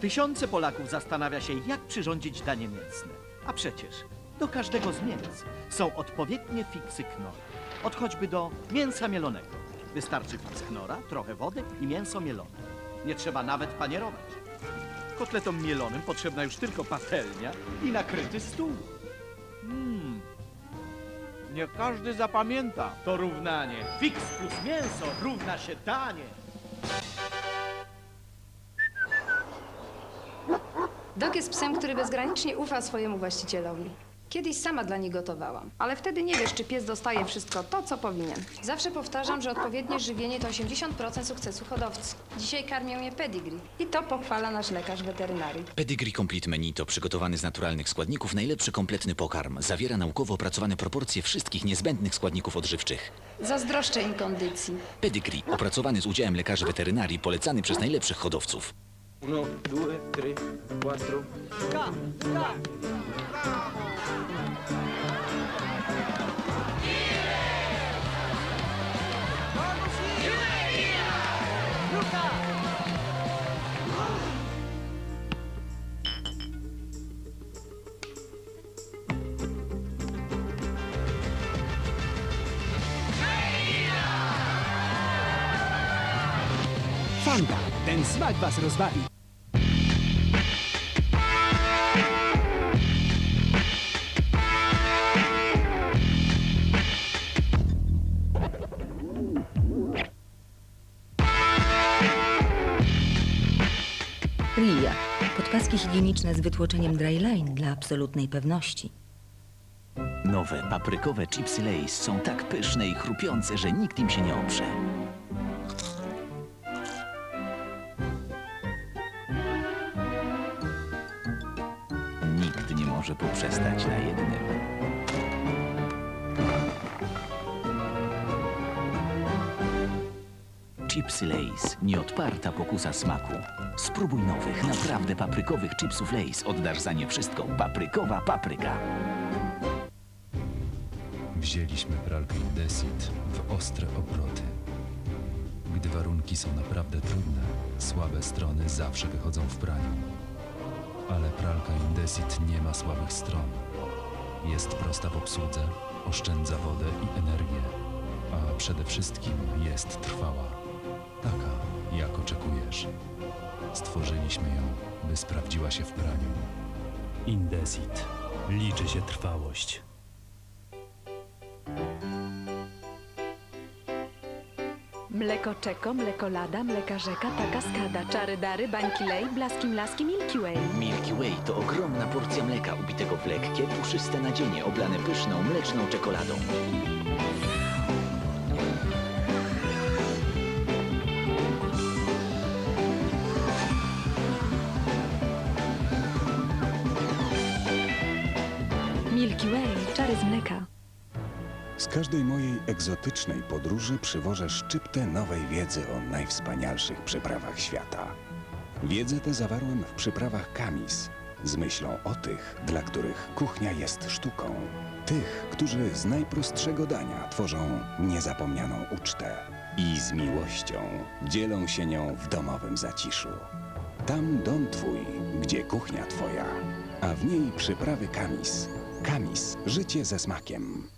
Tysiące Polaków zastanawia się, jak przyrządzić danie mięsne. A przecież do każdego z mięs są odpowiednie fiksy knora. Od choćby do mięsa mielonego. Wystarczy fiks knora, trochę wody i mięso mielone. Nie trzeba nawet panierować. Kotletom mielonym potrzebna już tylko patelnia i nakryty stół. Mmm, Nie każdy zapamięta. to równanie. Fiks plus mięso równa się danie. Dok jest psem, który bezgranicznie ufa swojemu właścicielowi. Kiedyś sama dla nich gotowałam, ale wtedy nie wiesz, czy pies dostaje wszystko to, co powinien. Zawsze powtarzam, że odpowiednie żywienie to 80% sukcesu hodowcy. Dzisiaj karmię je pedigree i to pochwala nasz lekarz weterynarii. Pedigree Complete Menu to przygotowany z naturalnych składników najlepszy kompletny pokarm. Zawiera naukowo opracowane proporcje wszystkich niezbędnych składników odżywczych. Zazdroszczę im kondycji. Pedigree, opracowany z udziałem lekarzy weterynarii, polecany przez najlepszych hodowców. 1, 2, 3, 4. Fanta, ten smak was rozbawi. RIA. Podpaski higieniczne z wytłoczeniem Dryline dla absolutnej pewności. Nowe paprykowe chipsy Lays są tak pyszne i chrupiące, że nikt im się nie oprze. Może poprzestać na jednym. Chipsy Lays. Nieodparta pokusa smaku. Spróbuj nowych, naprawdę paprykowych chipsów Lays. Oddasz za nie wszystko. Paprykowa papryka. Wzięliśmy pralkę Indesit w ostre obroty. Gdy warunki są naprawdę trudne, słabe strony zawsze wychodzą w praniu. Ale pralka Indesit nie ma słabych stron. Jest prosta w obsłudze, oszczędza wodę i energię, a przede wszystkim jest trwała. Taka, jak oczekujesz. Stworzyliśmy ją, by sprawdziła się w praniu. Indesit. Liczy się trwałość. Mleko Czeko, Mleko Lada, Mleka Rzeka, Taka Skada, Czary Dary, Bańki Lej, Blaski Mlaski, Milky Way. Milky Way to ogromna porcja mleka ubitego w lekkie, puszyste nadzienie oblane pyszną, mleczną czekoladą. Milky Way, czary z mleka. Z każdej mojej egzotycznej podróży przywożę szczyptę nowej wiedzy o najwspanialszych przyprawach świata. Wiedzę tę zawarłem w przyprawach Kamis, z myślą o tych, dla których kuchnia jest sztuką. Tych, którzy z najprostszego dania tworzą niezapomnianą ucztę i z miłością dzielą się nią w domowym zaciszu. Tam dom twój, gdzie kuchnia twoja, a w niej przyprawy Kamis. Kamis, życie ze smakiem.